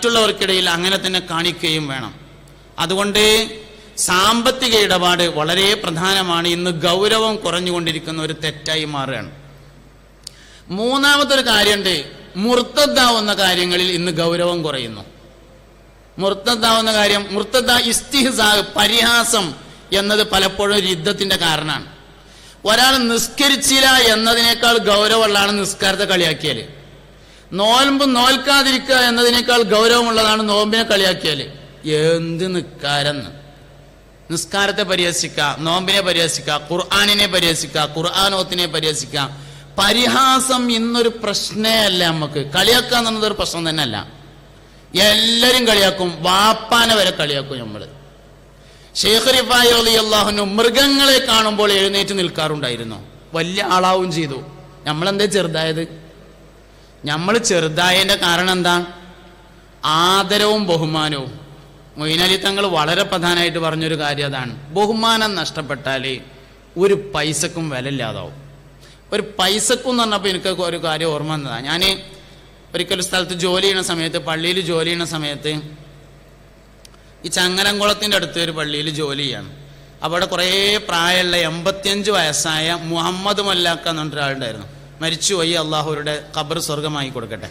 മറ്റുള്ളവർക്കിടയിൽ അങ്ങനെ തന്നെ കാണിക്കുകയും വേണം. അതുകൊണ്ട് സാമ്പത്തിക ഇടപാട് വളരെ പ്രധാനമാണ്. ഇന്ന് ഗൗരവം കുറഞ്ഞുകൊണ്ടിരിക്കുന്ന ഒരു തെറ്റായി മാറുകയാണ്. മൂന്നാമതൊരു കാര്യമുണ്ട്. മുർത്തദ്ദാവുന്ന കാര്യങ്ങളിൽ ഇന്ന് ഗൗരവം കുറയുന്നു. മുർത്തദ്ദാവുന്ന കാര്യം മുർത്തദ്ദ ഇസ്തിഹ്സാ പരിഹാസം എന്നത് പലപ്പോഴും ഒരു യുദ്ധത്തിന്റെ കാരണമാണ്. ഒരാൾ നിസ്കരിച്ചില്ല എന്നതിനേക്കാൾ ഗൗരവമുള്ളതാണ് നിസ്കാരത്തെ കളിയാക്കിയാൽ. നോൽമ്പ് നോൽക്കാതിരിക്കുക എന്നതിനേക്കാൾ ഗൗരവമുള്ളതാണ് നോമ്പിനെ കളിയാക്കിയാൽ. എന്ത് നിസ്കാരെന്ന് നിസ്കാരത്തെ പരിഹസിക്കുക നോമ്പിനെ പരിഹസിക്കുക ഖുർആാനിനെ പരിഹസിക്കുക ഖുർആാനോത്തിനെ പരിഹസിക്കുക. പരിഹാസം ഇന്നൊരു പ്രശ്നേ അല്ല നമുക്ക് കളിയാക്കുക എന്നുള്ളത് ഒരു പ്രശ്നം തന്നെ അല്ല എല്ലാരും കളിയാക്കും. വാപ്പാനെ വരെ കളിയാക്കും നമ്മൾ ഷെയ്ഖ് റിഫായി അലി അള്ളാഹുനു മൃഗങ്ങളെ കാണുമ്പോൾ എഴുന്നേറ്റ് നിൽക്കാറുണ്ടായിരുന്നു. വലിയ ആളാവും ചെയ്തു. നമ്മളെന്തേ ചെറുതായത്? നമ്മൾ ചെറുതായതിന്റെ കാരണം എന്താ? ആദരവും ബഹുമാനവും. മൊയ്നലി തങ്ങൾ വളരെ പ്രധാനമായിട്ട് പറഞ്ഞൊരു കാര്യം അതാണ്. ബഹുമാനം നഷ്ടപ്പെട്ടാൽ ഒരു പൈസക്കും വില ഇല്ലാതാവും ഒരു പൈസക്കും എന്ന് പറഞ്ഞപ്പോൾ എനിക്ക് ഒരു കാര്യം ഓർമ്മ വന്നതാണ് ഞാൻ ഒരിക്കലും സ്ഥലത്ത് ജോലി ചെയ്യുന്ന സമയത്ത് പള്ളിയിൽ ജോലി ചെയ്യുന്ന സമയത്ത് ഈ ചങ്ങനംകുളത്തിന്റെ അടുത്ത് ഒരു പള്ളിയിൽ ജോലി ചെയ്യാണ്. അവിടെ കുറേ പ്രായമുള്ള എൺപത്തിയഞ്ച് വയസ്സായ മുഹമ്മദ് മല്ലാക്ക എന്ന് മരിച്ചുപോയി അള്ളാഹുരുടെ ഖബർ സ്വർഗമായി കൊടുക്കട്ടെ.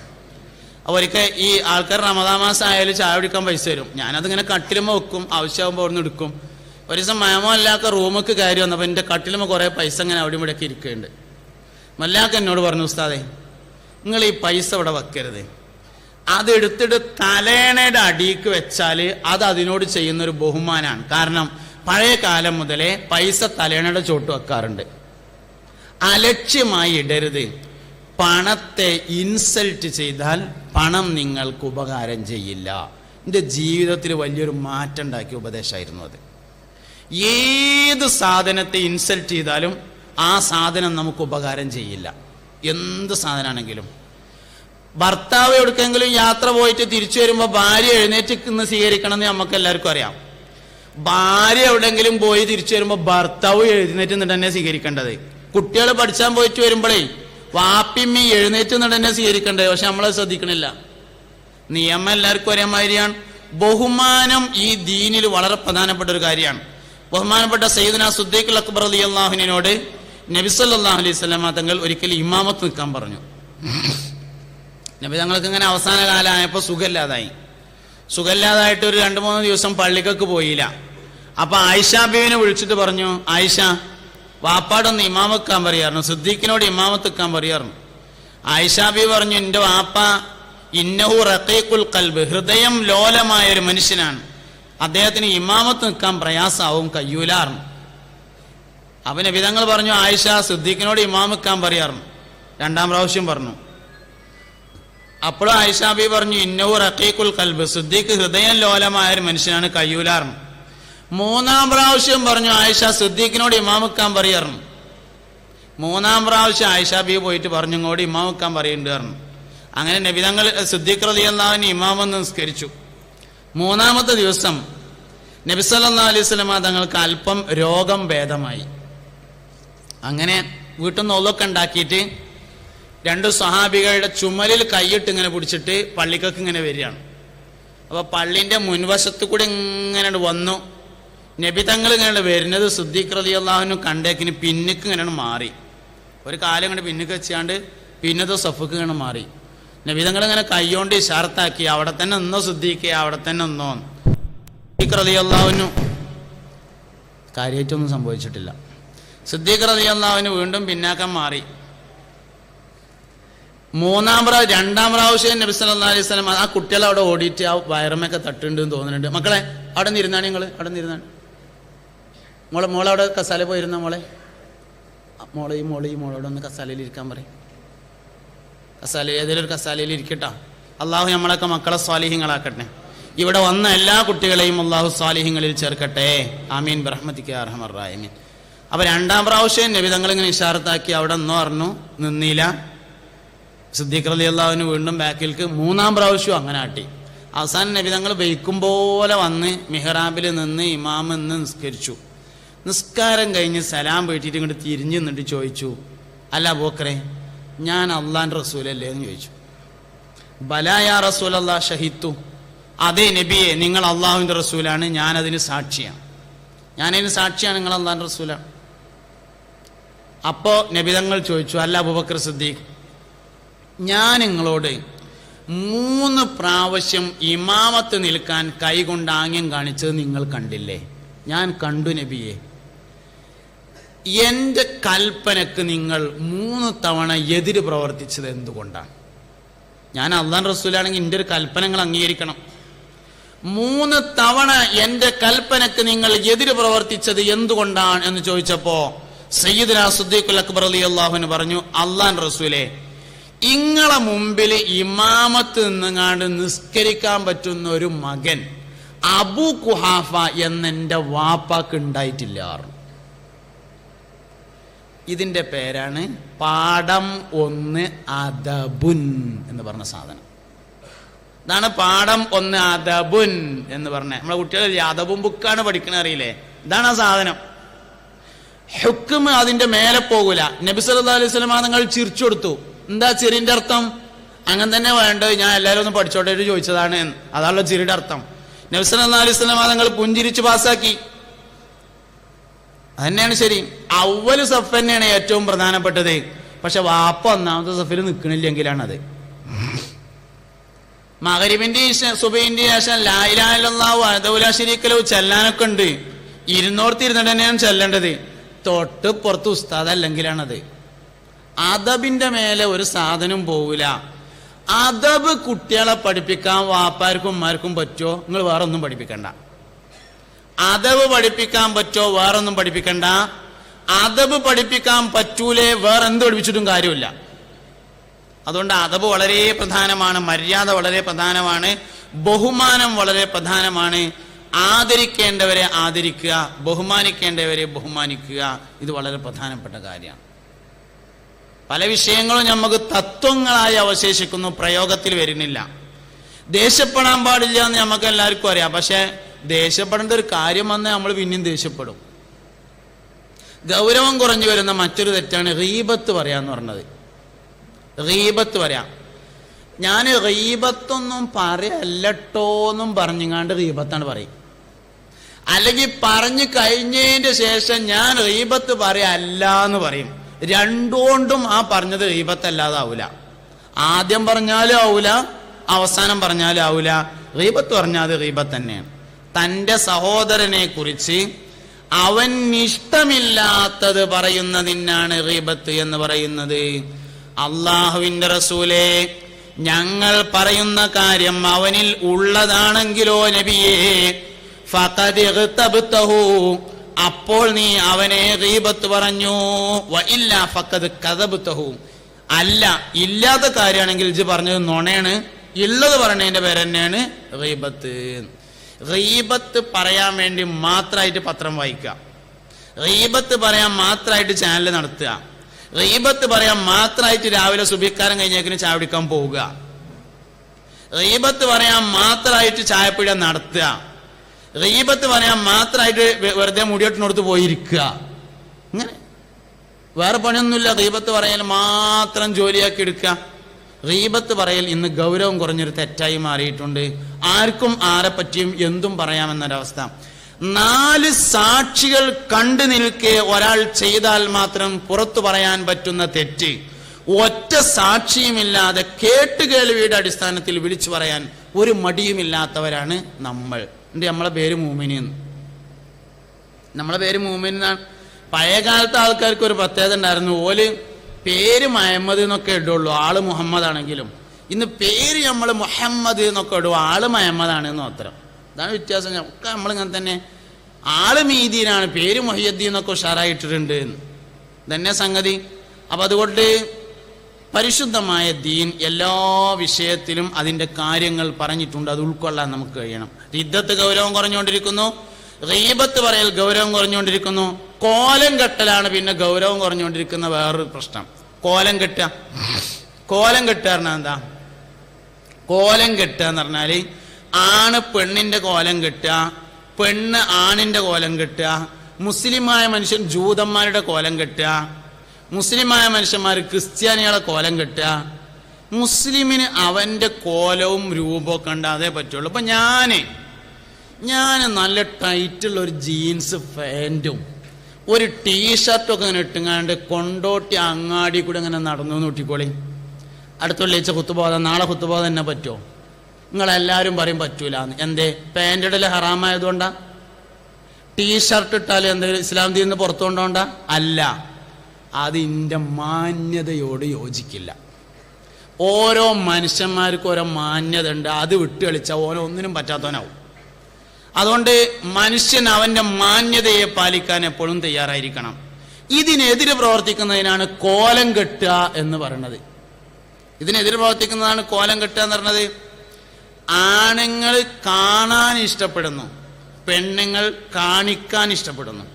അവർക്ക് ഈ ആൾക്കാർ റമദാ മാസം ആയാലും ചായ കുടിക്കാൻ പൈസ തരും. ഞാനതിങ്ങനെ കട്ടിലുമ്പോൾ വെക്കും ആവശ്യമാകുമ്പോൾ അവിടെ നിന്ന് എടുക്കും. ഒരു ദിവസം മയമല്ലാത്ത റൂമൊക്കെ കയറി വന്നപ്പോൾ എന്റെ കട്ടിലുമ്പോൾ കുറേ പൈസ ഇങ്ങനെ അവിടെ ഇവിടെയൊക്കെ ഇരിക്കുന്നുണ്ട്. മല്ലാക്ക എന്നോട് പറഞ്ഞു ഉസ്താദേ നിങ്ങൾ ഈ പൈസ ഇവിടെ വെക്കരുത്. അതെടുത്തിട്ട് തലേണയുടെ അടിക്ക് വെച്ചാൽ അത് അതിനോട് ചെയ്യുന്നൊരു ബഹുമാനാണ്. കാരണം പഴയ കാലം മുതലേ പൈസ തലേണയുടെ ചോട്ട് വെക്കാറുണ്ട്. അലക്ഷ്യമായി ഇടരുത് പണത്തെ ഇൻസൾട്ട് ചെയ്താൽ പണം നിങ്ങൾക്ക് ഉപകാരം ചെയ്യില്ല. എന്റെ ജീവിതത്തിൽ വലിയൊരു മാറ്റം ഉണ്ടാക്കിയ ഉപദേശമായിരുന്നു അത്. ഏത് സാധനത്തെ ഇൻസൾട്ട് ചെയ്താലും ആ സാധനം നമുക്ക് ഉപകാരം ചെയ്യില്ല. എന്ത് സാധനമാണെങ്കിലും ഭർത്താവ് എവിടേക്കെങ്കിലും യാത്ര പോയിട്ട് തിരിച്ചു വരുമ്പോൾ ഭാര്യ എഴുന്നേറ്റ് നിന്ന് സ്വീകരിക്കണം എന്ന് നമുക്ക് എല്ലാവർക്കും അറിയാം. ഭാര്യ എവിടെയെങ്കിലും പോയി തിരിച്ചു വരുമ്പോൾ ഭർത്താവ് എഴുന്നേറ്റ് നിന്നിട്ട് തന്നെ സ്വീകരിക്കേണ്ടത്. കുട്ടികൾ പഠിച്ചാൻ പോയിട്ട് വരുമ്പോഴേ വാപ്പിമ്മി എഴുന്നേറ്റ് നടനെ സ്വീകരിക്കണ്ടേ? പക്ഷെ നമ്മളത് ശ്രദ്ധിക്കണില്ല. നിയമം എല്ലാവർക്കും ഒരേമാതിരിയാണ്. ബഹുമാനം ഈ ദീനിൽ വളരെ പ്രധാനപ്പെട്ട ഒരു കാര്യമാണ്. ബഹുമാനപ്പെട്ട സയ്യിദ്ന സുദ്ദീഖ് അക്ബർ അലി അള്ളാഹുനോട് നബിസല്ലാഹു അലൈഹി സ്വലാമ തങ്ങൾ ഒരിക്കൽ ഇമാമത്ത് നിൽക്കാൻ പറഞ്ഞു. നബി തങ്ങൾക്ക് ഇങ്ങനെ അവസാന കാലമായപ്പോൾ സുഖമില്ലാതായി. സുഖമില്ലാതായിട്ട് ഒരു രണ്ട് മൂന്ന് ദിവസം പള്ളിക്കൊക്കെ പോയില്ല. അപ്പൊ ആയിഷ ബീവിനെ വിളിച്ചിട്ട് പറഞ്ഞു ആയിഷ വാപ്പാടൊന്ന് ഇമാമക്കാൻ പറയാറുണ്ട്. സിദ്ദീഖിനോട് ഇമാമത്തിക്കാൻ പറയാറുണ്ട്. ആയിഷാബി പറഞ്ഞു എന്റെ വാപ്പ ഇന്നഹു റഖീഖുൽ കൽബ് ഹൃദയം ലോലമായ ഒരു മനുഷ്യനാണ്. അദ്ദേഹത്തിന് ഇമാമത്ത് നിൽക്കാൻ പ്രയാസാവും കയ്യൂലാറും അവൻ വിധങ്ങൾ പറഞ്ഞു ആയിഷ സിദ്ദീഖിനോട് ഇമാമിക്കാൻ പറയാറും രണ്ടാം പ്രാവശ്യം പറഞ്ഞു. അപ്പോഴും ആയിഷാബി പറഞ്ഞു ഇന്നഹു റഖീഖുൽ കൽബ് സിദ്ദീഖ് ഹൃദയം ലോലമായ ഒരു മനുഷ്യനാണ് കയ്യൂലാറും മൂന്നാം പ്രാവശ്യം പറഞ്ഞു ആയിഷ സിദ്ദീഖിനോട് ഇമാമുക്കാൻ പറയാറുണ്ട് മൂന്നാം പ്രാവശ്യം ആയിഷ ബി പോയിട്ട് പറഞ്ഞു ഇമാമുക്കാൻ പറയുന്നുണ്ട് പറഞ്ഞു. അങ്ങനെ നബിതങ്ങൾ സിദ്ദീഖ് റലി അള്ളാഹുവിന് ഇമാമെന്ന് നിസ്കരിച്ചു. മൂന്നാമത്തെ ദിവസം നബി സല്ലാ അലൈഹി സ്വലമ തങ്ങൾക്ക് അല്പം രോഗം ഭേദമായി. അങ്ങനെ വീട്ടിൽ നിന്ന് ഒലൊക്കെ ഉണ്ടാക്കിയിട്ട് രണ്ട് സ്വഹാബികളുടെ ചുമലിൽ കൈയിട്ട് ഇങ്ങനെ പിടിച്ചിട്ട് പള്ളിക്കൊക്കെ ഇങ്ങനെ വരികയാണ്. അപ്പോൾ പള്ളിന്റെ മുൻവശത്ത് കൂടെ ഇങ്ങനെ വന്നു. നബി തങ്ങൾ ഇങ്ങനെ വരുന്നത്? സുദ്ദീഖ് റലി അള്ളാഹുവിനും കണ്ടേക്കിന് പിന്നിക്ക് ഇങ്ങനെയാണ് മാറി. ഒരു കാലം ഇങ്ങനെ പിന്നിക്ക് വെച്ചാണ്ട് പിന്നത്തെ സഫുക്ക് ഇങ്ങനെ മാറി. നബി തങ്ങൾ ഇങ്ങനെ കൈകൊണ്ട് ഇഷാർത്താക്കി അവിടെ തന്നെ ഒന്നോ സുദ്ദീഖ് അവിടെ തന്നെ ഒന്നോ സുദ്ദീഖ് റലി അള്ളാഹുവിനു കാര്യമായിട്ടൊന്നും സംഭവിച്ചിട്ടില്ല. സിദ്ദീഖ് റലി വീണ്ടും പിന്നാക്കം മാറി. മൂന്നാം പ്രാവശ്യം രണ്ടാം പ്രാവശ്യം നബി സല്ലല്ലാഹു അലൈഹി സ്വലം ആ കുട്ടികളെ അവിടെ ഓടിയിട്ട് ആ വയറമൊക്കെ തട്ടുണ്ടെന്ന് തോന്നുന്നുണ്ട്. മക്കളെ അവിടെ നിന്നിരുന്നാണ് നിങ്ങൾ അവിടെ നിരുന്നാണ് മോളെ മോളെ അവിടെ കസാല പോയിരുന്ന മോളെ? മോളെ ഈ മോളെ ഈ മോളോട് ഒന്ന് കസാലയിൽ ഇരിക്കാൻ പറയും. കസാല ഏതെങ്കിലും ഒരു കസാലയിൽ ഇരിക്കട്ടോ. അള്ളാഹു നമ്മളൊക്കെ മക്കളെ സ്വാലിഹ്യങ്ങളാക്കട്ടെ. ഇവിടെ വന്ന എല്ലാ കുട്ടികളെയും അള്ളാഹു സ്വാലിഹ്യങ്ങളിൽ ചേർക്കട്ടെ. ആമീൻ. ബ്രഹ്മത്തിക്ക് അർഹമറായമീൻ അപ്പൊ രണ്ടാം പ്രാവശ്യം നബി തങ്ങളിങ്ങനെ ഇഷാറത്താക്കി അവിടെ ഒന്നും പറഞ്ഞു നിന്നില്ല. സിദ്ദീഖ് അലി അള്ളാഹുവിന് വീണ്ടും ബാക്കിൽക്ക് മൂന്നാം പ്രാവശ്യം അങ്ങനെ ആട്ടി. അവസാനം നബി തങ്ങൾ വയ്ക്കും പോലെ വന്ന് മിഹ്റാബിൽ നിന്ന് ഇമാം നിന്ന് നിസ്കരിച്ചു. നിസ്കാരം കഴിഞ്ഞ് സലാം വീട്ടിട്ട് ഇങ്ങോട്ട് തിരിഞ്ഞു നിന്നിട്ട് ചോദിച്ചു അല്ല ബോക്കറെ ഞാൻ അള്ളാൻ റസൂലല്ലേ? എന്ന് ചോദിച്ചു. ബലായ റസൂൽ അള്ളാ ഷഹിത്തു. അതേ നബിയെ നിങ്ങൾ അള്ളാഹുവിന്റെ റസൂലാണ് ഞാനതിന് സാക്ഷിയാണ്. ഞാനതിന് സാക്ഷിയാണ് നിങ്ങൾ അള്ളാൻ റസൂലാണ്. അപ്പോൾ നബിതങ്ങൾ ചോദിച്ചു അല്ല അബുബക്കർ സിദ്ദീഖ് ഞാൻ നിങ്ങളോട് മൂന്ന് പ്രാവശ്യം ഇമാമത്ത് നിൽക്കാൻ കൈകൊണ്ട് ആംഗ്യം കാണിച്ചത് നിങ്ങൾ കണ്ടില്ലേ? ഞാൻ കണ്ടു നബിയെ. എന്റെ കൽപ്പനക്ക് നിങ്ങൾ മൂന്ന് തവണ എതിര് പ്രവർത്തിച്ചത് എന്തുകൊണ്ടാണ്? ഞാൻ അള്ളാൻ റസൂലാണെങ്കിൽ എന്റെ ഒരു കൽപ്പന നിങ്ങൾ അംഗീകരിക്കണം. മൂന്ന് തവണ എന്റെ കൽപ്പനക്ക് നിങ്ങൾ എതിര് പ്രവർത്തിച്ചത് എന്തുകൊണ്ടാണ് എന്ന് ചോദിച്ചപ്പോ സയ്യിദ്ന സുദ്ദീഖുൽ അക്ബർ അലി അള്ളാഹുന് പറഞ്ഞു അള്ളാൻ റസൂലെ ഇങ്ങളെ മുമ്പിൽ ഇമാമത്ത് നിന്നുങ്ങാണ്ട് നിസ്കരിക്കാൻ പറ്റുന്ന ഒരു മകൻ അബു കുഹാഫ എന്നെന്റെ വാപ്പാക്ക് ഉണ്ടായിട്ടില്ല ഇതിന്റെ പേരാണ് പാഠം ഒന്ന് അദബുൻ എന്ന് പറഞ്ഞ സാധനം. ഇതാണ് പാഠം ഒന്ന് അദബുൻ എന്ന് പറഞ്ഞ നമ്മളെ കുട്ടികൾ അദബും ബുക്കാണ് പഠിക്കണ അറിയില്ലേ? ഇതാണ് ആ സാധനം. ഹുക്കും അതിന്റെ മേലെ പോകൂല. നബി സല്ലാ അലൈഹി വസല്ലം നിങ്ങൾ ചിരിച്ചു കൊടുത്തു. എന്താ ചിരിന്റെ അർത്ഥം? അങ്ങനെ തന്നെ വേണ്ടത് ഞാൻ എല്ലാവരും ഒന്ന് പഠിച്ചോട്ടെ ചോദിച്ചതാണ്. അതാണല്ലോ ചിരിയുടെ അർത്ഥം. നബി സല്ലല്ലാഹു അലൈഹി വസല്ലം നിങ്ങൾ പുഞ്ചിരിച്ച് പാസ്സാക്കി. അതന്നെയാണ് ശരി. അവൽ സഫ് തന്നെയാണ് ഏറ്റവും പ്രധാനപ്പെട്ടത്. പക്ഷെ വാപ്പ ഒന്നാമത്തെ സഫിൽ നിൽക്കണില്ലെങ്കിലാണത് മകരിബിന്റെ സുബൈന്റെ ശേഷം ലായിലാലാവു അദൗല ചെല്ലാനൊക്കെ ഉണ്ട്. ഇരുന്നോർത്ത് ഇരുന്നിട്ട് തന്നെയാണ് ചെല്ലേണ്ടത്. തൊട്ട് പുറത്ത് ഉസ്താദ് അല്ലെങ്കിലാണത് അദബിന്റെ മേലെ ഒരു സാധനം പോവില്ല അദബ് കുട്ടികളെ പഠിപ്പിക്കാൻ വാപ്പാർക്കും ഉമ്മാർക്കും പറ്റുമോ നിങ്ങൾ വേറെ ഒന്നും പഠിപ്പിക്കണ്ട. അദബ് പഠിപ്പിക്കാൻ പറ്റോ വേറൊന്നും പഠിപ്പിക്കണ്ട. അദബ് പഠിപ്പിക്കാൻ പറ്റൂലേ വേറെ എന്ത് പഠിപ്പിച്ചിട്ടും കാര്യമില്ല. അതുകൊണ്ട് അദബ് വളരെ പ്രധാനമാണ് മര്യാദ വളരെ പ്രധാനമാണ് ബഹുമാനം വളരെ പ്രധാനമാണ്. ആദരിക്കേണ്ടവരെ ആദരിക്കുക ബഹുമാനിക്കേണ്ടവരെ ബഹുമാനിക്കുക ഇത് വളരെ പ്രധാനപ്പെട്ട കാര്യമാണ്. പല വിഷയങ്ങളും നമുക്ക് തത്വങ്ങളായി അവശേഷിക്കുന്നു പ്രയോഗത്തിൽ വരുന്നില്ല. ദേഷ്യപ്പെടാൻ പാടില്ല എന്ന് നമുക്ക് എല്ലാവർക്കും അറിയാം. പക്ഷെ ദേഷ്യപ്പെടേണ്ട ഒരു കാര്യം വന്നാൽ നമ്മൾ പിന്നെയും ദേഷ്യപ്പെടും. ഗൗരവം കുറഞ്ഞു വരുന്ന മറ്റൊരു തെറ്റാണ് റീബത്ത് പറയാന്ന് പറഞ്ഞത്. റീബത്ത് പറയാം. ഞാൻ റീബത്തൊന്നും പറയല്ലട്ടോന്നും പറഞ്ഞുങ്ങാണ്ട് റീബത്താണ് പറയും. അല്ലെങ്കിൽ പറഞ്ഞു കഴിഞ്ഞതിന്റെ ശേഷം ഞാൻ റീബത്ത് പറയല്ല എന്ന് പറയും. രണ്ടുകൊണ്ടും ആ പറഞ്ഞത് റീബത്തല്ലാതാവൂല. ആദ്യം പറഞ്ഞാലും ആവൂല അവസാനം പറഞ്ഞാലും ആവൂല. റീബത്ത് പറഞ്ഞാൽ അത് റീബത്ത് തന്നെയാണ്. തന്റെ സഹോദരനെ കുറിച്ച് അവൻ ഇഷ്ടമില്ലാത്തത് പറയുന്നതിനാണ് റീബത്ത് എന്ന് പറയുന്നത്. അള്ളാഹുവിന്റെ റസൂലെ ഞങ്ങൾ പറയുന്ന കാര്യം അവനിൽ ഉള്ളതാണെങ്കിലോ നബിയെ. അപ്പോൾ നീ അവനെ റീബത്ത് പറഞ്ഞു. ഇല്ല ഫഖദ് കഥബുത്തഹു അല്ല ഇല്ലാത്ത കാര്യമാണെങ്കിൽ ഇജ് പറഞ്ഞത് നുണയാണ്. ഉള്ളത് പറഞ്ഞതിന്റെ പേര് തന്നെയാണ് റീബത്ത്. റീബത്ത് പറയാൻ വേണ്ടി മാത്രമായിട്ട് പത്രം വായിക്കുക. റീബത്ത് പറയാൻ മാത്രമായിട്ട് ചാനൽ നടത്തുക. റീബത്ത് പറയാൻ മാത്രമായിട്ട് രാവിലെ സുബിക്കാരം കഴിഞ്ഞേക്കിന് ചായ പോവുക. റീബത്ത് പറയാൻ മാത്രമായിട്ട് ചായപ്പുഴ നടത്തുക. റീബത്ത് പറയാൻ മാത്രമായിട്ട് വെറുതെ മുടിയോട്ടിനടുത്ത് പോയിരിക്കുക. ഇങ്ങനെ. വേറെ പണിയൊന്നുമില്ല. റീബത്ത് പറയാൻ മാത്രം ജോലിയാക്കി എടുക്കുക. റീബത്ത് പറയൽ ഇന്ന് ഗൗരവം കുറഞ്ഞൊരു തെറ്റായി മാറിയിട്ടുണ്ട്. ആർക്കും ആരെ പറ്റിയും എന്തും പറയാമെന്നൊരവസ്ഥ. നാല് സാക്ഷികൾ കണ്ടു നിൽക്കെ ഒരാൾ ചെയ്താൽ മാത്രം പുറത്തു പറയാൻ പറ്റുന്ന തെറ്റ്. ഒറ്റ സാക്ഷിയുമില്ലാതെ കേട്ടുകേൾവിയുടെ അടിസ്ഥാനത്തിൽ വിളിച്ചു പറയാൻ ഒരു മടിയുമില്ലാത്തവരാണ് നമ്മൾ. എന്റെ നമ്മളെ പേര് മൂമിനി എന്ന്. നമ്മളെ പേര് മൂമിനാണ് പഴയ കാലത്തെ ആൾക്കാർക്ക് ഒരു പ്രത്യേകത ഉണ്ടായിരുന്നു. ഓൽ പേര് മഹമ്മദ് എന്നൊക്കെ ഇടുള്ളൂ. ആൾ മുഹമ്മദ് ആണെങ്കിലും. ഇന്ന് പേര് നമ്മൾ മുഹമ്മദ് എന്നൊക്കെ ഇടും. ആൾ മഹമ്മദ് ആണ് മാത്രം. അതാണ് വ്യത്യാസം. ഒക്കെ നമ്മളിങ്ങനെ തന്നെ ആൾ മീതിയിലാണ് പേര് മൊഹിയദ്ദീൻ എന്നൊക്കെ ഉഷാറായിട്ടിട്ടുണ്ട് എന്ന്. തന്നെ സംഗതി. അപ്പം അതുകൊണ്ട് പരിശുദ്ധമായ ദീൻ എല്ലാ വിഷയത്തിലും അതിന്റെ കാര്യങ്ങൾ പറഞ്ഞിട്ടുണ്ട്. അത് ഉൾക്കൊള്ളാൻ നമുക്ക് കഴിയണം. യുദ്ധത്ത് ഗൗരവം കുറഞ്ഞുകൊണ്ടിരിക്കുന്നു. റീബത്ത് പറയൽ ഗൗരവം കുറഞ്ഞുകൊണ്ടിരിക്കുന്നു. കോലം കെട്ടലാണ് പിന്നെ ഗൗരവം കുറഞ്ഞുകൊണ്ടിരിക്കുന്ന വേറൊരു പ്രശ്നം. കോലം കെട്ടുക. കോലം കെട്ടുക പറഞ്ഞാൽ എന്താ? കോലം കെട്ടുക എന്ന് പറഞ്ഞാൽ ആണ് പെണ്ണിന്റെ കോലം കെട്ടുക പെണ്ണ് ആണിന്റെ കോലം കെട്ടുക മുസ്ലിമായ മനുഷ്യൻ ജൂതന്മാരുടെ കോലം കെട്ടുക മുസ്ലിമായ മനുഷ്യന്മാർ ക്രിസ്ത്യാനികളെ കോലം കെട്ടുക മുസ്ലിമിന് അവന്റെ കോലവും രൂപവും കണ്ടാതേ പറ്റുള്ളൂ. അപ്പം ഞാൻ ഞാൻ നല്ല ടൈറ്റുള്ള ഒരു ജീൻസ് പാന്റും ഒരു ടീഷർട്ടൊക്കെ ഇങ്ങനെ ഇട്ടുങ്ങാണ്ട് കൊണ്ടോട്ടി അങ്ങാടി കൂടെ അങ്ങനെ നടന്നു നോട്ടിക്കോളി അടുത്ത വെള്ളിയാഴ്ച കുത്തുബോധ നാളെ കുത്തുബോധ തന്നെ പറ്റുമോ നിങ്ങളെല്ലാവരും പറയും പറ്റൂല എന്തേ? പാന്റ് ഇടൽ ഹറാമായതുകൊണ്ടാ? ടീഷർട്ട് ഇട്ടാൽ എന്തെങ്കിലും ഇസ്ലാം തീന്ന് പുറത്തുകൊണ്ടോണ്ട? അല്ല. അല്ല അതിന്റെ മാന്യതയോട് യോജിക്കില്ല. ഓരോ മനുഷ്യന്മാർക്കും ഓരോ മാന്യത ഉണ്ട് അത് വിട്ട് കളിച്ചാൽ ഓരോ ഒന്നിനും പറ്റാത്തവനാവും. അതുകൊണ്ട് മനുഷ്യൻ അവന്റെ മാന്യതയെ പാലിക്കാൻ എപ്പോഴും തയ്യാറായിരിക്കണം. ഇതിനെതിരെ പ്രവർത്തിക്കുന്നതിനാണ് കോലം കെട്ടുക എന്ന് പറയുന്നത്. ഇതിനെതിരെ പ്രവർത്തിക്കുന്നതാണ് കോലം കെട്ടുക എന്ന് പറയുന്നത്. ആണുങ്ങൾ കാണാൻ ഇഷ്ടപ്പെടുന്നു പെണ്ണുങ്ങൾ കാണിക്കാൻ ഇഷ്ടപ്പെടുന്നു.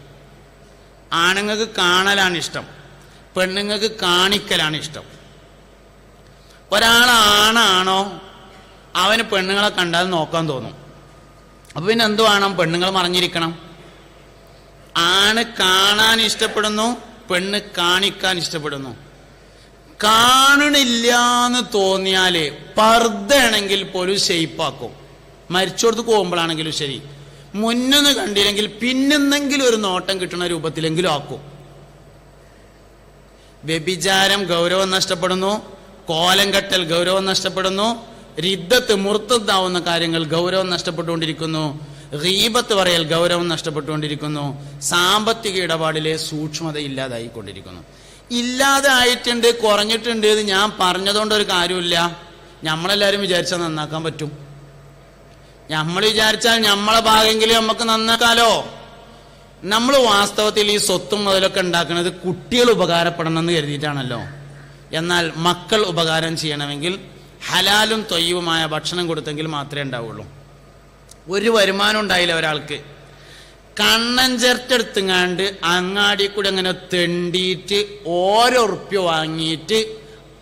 ആണുങ്ങൾക്ക് കാണലാണ് ഇഷ്ടം പെണ്ണുങ്ങൾക്ക് കാണിക്കലാണ് ഇഷ്ടം. ഒരാൾ ആണാണോ അവന് പെണ്ണുങ്ങളെ കണ്ടാൽ നോക്കാൻ തോന്നും. അപ്പൊ പിന്നെ എന്ത് വേണം? പെണ്ണുങ്ങൾ മറിഞ്ഞിരിക്കണം. ആണ് കാണാൻ ഇഷ്ടപ്പെടുന്നു പെണ്ണ് കാണിക്കാൻ ഇഷ്ടപ്പെടുന്നു. കാണണില്ല എന്ന് തോന്നിയാൽ പർദ്ദയാണെങ്കിൽ പോലും ഷെയ്പ്പാക്കും. മരിച്ചോടത്ത് പോകുമ്പോഴാണെങ്കിലും ശരി. മുന്നൊന്ന് കണ്ടില്ലെങ്കിൽ പിന്നെന്തെങ്കിലും ഒരു നോട്ടം കിട്ടുന്ന രൂപത്തിലെങ്കിലും ആക്കും. വ്യഭിചാരം ഗൗരവം നഷ്ടപ്പെടുന്നു കോലം കെട്ടൽ ഗൗരവം നഷ്ടപ്പെടുന്നു റിദ്ധത്ത് മുർത്തത്താവുന്ന കാര്യങ്ങൾ ഗൗരവം നഷ്ടപ്പെട്ടുകൊണ്ടിരിക്കുന്നു. റീബത്ത് പറയൽ ഗൗരവം നഷ്ടപ്പെട്ടുകൊണ്ടിരിക്കുന്നു. സാമ്പത്തിക ഇടപാടിലെ സൂക്ഷ്മത ഇല്ലാതായിക്കൊണ്ടിരിക്കുന്നു. ഇല്ലാതെ ആയിട്ടുണ്ട് കുറഞ്ഞിട്ടുണ്ട് എന്ന് ഞാൻ പറഞ്ഞതുകൊണ്ട് ഒരു കാര്യമില്ല നമ്മളെല്ലാവരും വിചാരിച്ചാൽ നന്നാക്കാൻ പറ്റും. നമ്മൾ വിചാരിച്ചാൽ നമ്മളെ ഭാഗമെങ്കിലും നമുക്ക് നന്നാക്കാലോ. നമ്മൾ വാസ്തവത്തിൽ ഈ സ്വത്തും മുതലൊക്കെ ഉണ്ടാക്കുന്നത് കുട്ടികൾ ഉപകാരപ്പെടണം എന്ന് കരുതിയിട്ടാണല്ലോ. എന്നാൽ മക്കൾ ഉപകാരം ചെയ്യണമെങ്കിൽ ഹലാലും തൊയ്യവുമായ ഭക്ഷണം കൊടുത്തെങ്കിൽ മാത്രമേ ഉണ്ടാവുള്ളൂ. ഒരു വരുമാനം ഉണ്ടായില്ല ഒരാൾക്ക്. കണ്ണൻ ചേർത്തെടുത്തുങ്ങാണ്ട് അങ്ങാടി കൂടെ അങ്ങനെ തെണ്ടിയിട്ട് ഓരോ ഉറുപ്പ്യ വാങ്ങിയിട്ട്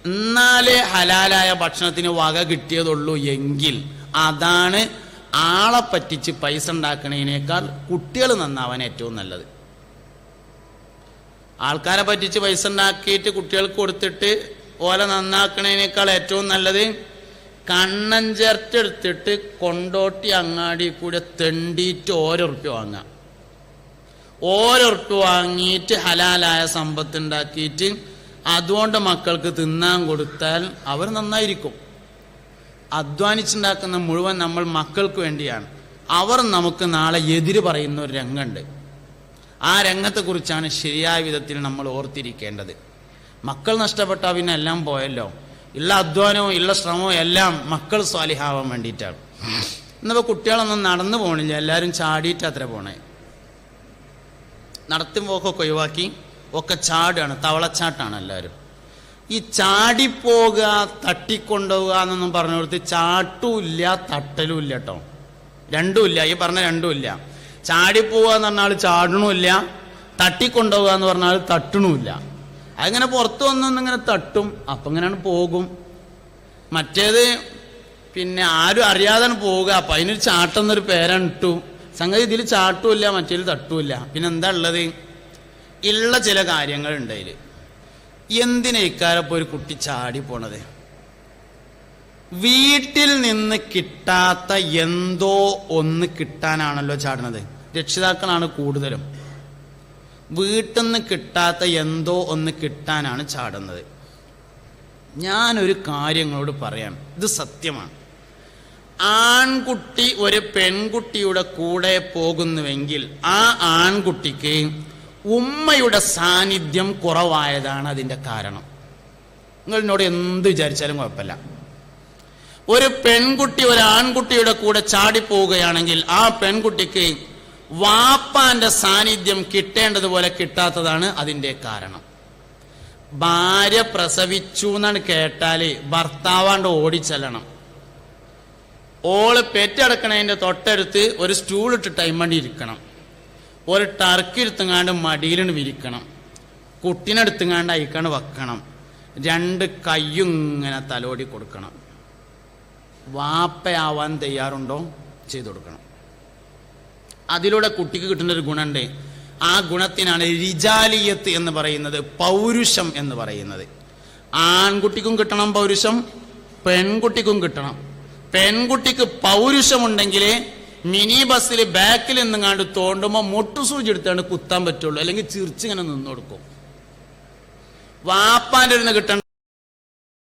എന്നാലേ ഹലാലായ ഭക്ഷണത്തിന് വക കിട്ടിയതുള്ളൂ എങ്കിൽ അതാണ് ആളെ പറ്റിച്ച് പൈസ ഉണ്ടാക്കണതിനേക്കാൾ കുട്ടികൾ നന്നാവാൻ ഏറ്റവും നല്ലത്. ആൾക്കാരെ പറ്റിച്ച് പൈസ ഉണ്ടാക്കിയിട്ട് കുട്ടികൾക്ക് കൊടുത്തിട്ട് ഓല നന്നാക്കണേനേക്കാൾ ഏറ്റവും നല്ലത് കണ്ണൻ ചേർത്തെടുത്തിട്ട് കൊണ്ടോട്ടി അങ്ങാടി കൂടെ തെണ്ടിയിട്ട് ഓരോ ഉറുപ്പ്യ വാങ്ങാം ഓരോ ഉറുപ്പ്യ വാങ്ങിയിട്ട് ഹലാലായ സമ്പത്ത് ഉണ്ടാക്കിയിട്ട് അതുകൊണ്ട് മക്കൾക്ക് തിന്നാൻ കൊടുത്താൽ അവർ നന്നായിരിക്കും. അധ്വാനിച്ചുണ്ടാക്കുന്ന മുഴുവൻ നമ്മൾ മക്കൾക്ക് വേണ്ടിയാണ്. അവർ നമുക്ക് നാളെ എതിര് പറയുന്ന ഒരു രംഗമുണ്ട്. ആ രംഗത്തെക്കുറിച്ചാണ് ശരിയായ വിധത്തിൽ നമ്മൾ ഓർത്തിരിക്കേണ്ടത്. മക്കൾ നഷ്ടപ്പെട്ടാൽ പിന്നെ എല്ലാം പോയല്ലോ. ഉള്ള അധ്വാനവും ഉള്ള ശ്രമവും എല്ലാം മക്കൾ സ്വാലിഹാവാൻ വേണ്ടിയിട്ടാണ്. ഇന്നിപ്പോൾ കുട്ടികളൊന്നും നടന്നു പോകണില്ല എല്ലാവരും ചാടിയിട്ട് അത്ര പോണേ. നടത്തും പോക്കൊക്കെ ഒഴിവാക്കി. ഒക്കെ ചാടാണ്. തവളച്ചാട്ടാണ് എല്ലാവരും ഈ ചാടിപ്പോകുക തട്ടിക്കൊണ്ടുപോകുക എന്നൊന്നും പറഞ്ഞു കൊടുത്ത് ചാട്ടുമില്ല തട്ടലും ഇല്ല കേട്ടോ രണ്ടുമില്ല. ഈ പറഞ്ഞ രണ്ടുമില്ല. ചാടിപ്പോവുക എന്ന് പറഞ്ഞാൽ ചാടണമില്ല. തട്ടിക്കൊണ്ടുപോകുക എന്ന് പറഞ്ഞാൽ തട്ടണമില്ല. അതിങ്ങനെ പുറത്ത് വന്നൊന്നിങ്ങനെ തട്ടും. അപ്പം ഇങ്ങനെയാണ് പോകും. മറ്റേത് പിന്നെ ആരും അറിയാതെ പോവുക അപ്പം അതിനൊരു ചാട്ടം എന്നൊരു പേരാണ് ഇട്ടു. സംഗതി ഇതിൽ ചാട്ടുമില്ല മറ്റേതിൽ തട്ടുമില്ല. പിന്നെ എന്താ ഉള്ളത്? ഉള്ള ചില കാര്യങ്ങളുണ്ട് അതിൽ എന്തിനാ ഇക്കാലപ്പോൾ ഒരു കുട്ടി ചാടി പോണത്? വീട്ടിൽ നിന്ന് കിട്ടാത്ത എന്തോ ഒന്ന് കിട്ടാനാണല്ലോ ചാടുന്നത്. രക്ഷിതാക്കളാണ് കൂടുതലും. വീട്ടിൽ നിന്ന് കിട്ടാത്ത എന്തോ ഒന്ന് കിട്ടാനാണ് ചാടുന്നത്. ഞാനൊരു കാര്യങ്ങളോട് പറയാം. ഇത് സത്യമാണ്. ആൺകുട്ടി ഒരു പെൺകുട്ടിയുടെ കൂടെ പോകുന്നുവെങ്കിൽ ആ ആൺകുട്ടിക്ക് ഉമ്മയുടെ സാന്നിധ്യം കുറവായതാണ് അതിന്റെ കാരണം. നിങ്ങൾ എന്നോട് എന്ത് വിചാരിച്ചാലും കുഴപ്പമില്ല. ഒരു പെൺകുട്ടി ഒരു ആൺകുട്ടിയുടെ കൂടെ ചാടിപ്പോവുകയാണെങ്കിൽ ആ പെൺകുട്ടിക്ക് വാപ്പാന്റെ സാന്നിധ്യം കിട്ടേണ്ടതുപോലെ കിട്ടാത്തതാണ് അതിന്റെ കാരണം. ഭാര്യ പ്രസവിച്ചു എന്നാണ് കേട്ടാൽ ഭർത്താവാണ്ട് ഓടിച്ചെല്ലണം. ഓൾ പെറ്റടക്കണതിന്റെ തൊട്ടടുത്ത് ഒരു സ്റ്റൂൾ ഇട്ടിട്ട് അയിമണ്ടി ഇരിക്കണം. ഒരു ടർക്ക് ഇരുത്തുങ്ങാണ്ട് മടിയിലാണ് വിരിക്കണം. കുട്ടിനെടുത്തുങ്ങാണ്ട് അയക്കാണ്ട് വെക്കണം. രണ്ട് കയ്യും ഇങ്ങനെ തലോടി കൊടുക്കണം. വാപ്പയാവാൻ തയ്യാറുണ്ടോ? ചെയ്തു കൊടുക്കണം. അതിലൂടെ കുട്ടിക്ക് കിട്ടുന്ന ഒരു ഗുണമുണ്ട്. ആ ഗുണത്തിനാണ് രിജാലിയത്ത് എന്ന് പറയുന്നത് പൗരുഷം എന്ന് പറയുന്നത്. ആൺകുട്ടിക്കും കിട്ടണം പൗരുഷം പെൺകുട്ടിക്കും കിട്ടണം. പെൺകുട്ടിക്ക് പൗരുഷമുണ്ടെങ്കിൽ മിനി ബസ്സിൽ ബാക്കിൽ നിന്നുങ്ങാണ്ട് തോണ്ടുമ്പോൾ മുട്ടുസൂചി എടുത്താണ്ട് കുത്താൻ പറ്റുള്ളൂ. അല്ലെങ്കിൽ ചിരിച്ചിങ്ങനെ നിന്ന് കൊടുക്കും. വാപ്പാന്റെ ഇരുന്ന് കിട്ടേണ്ട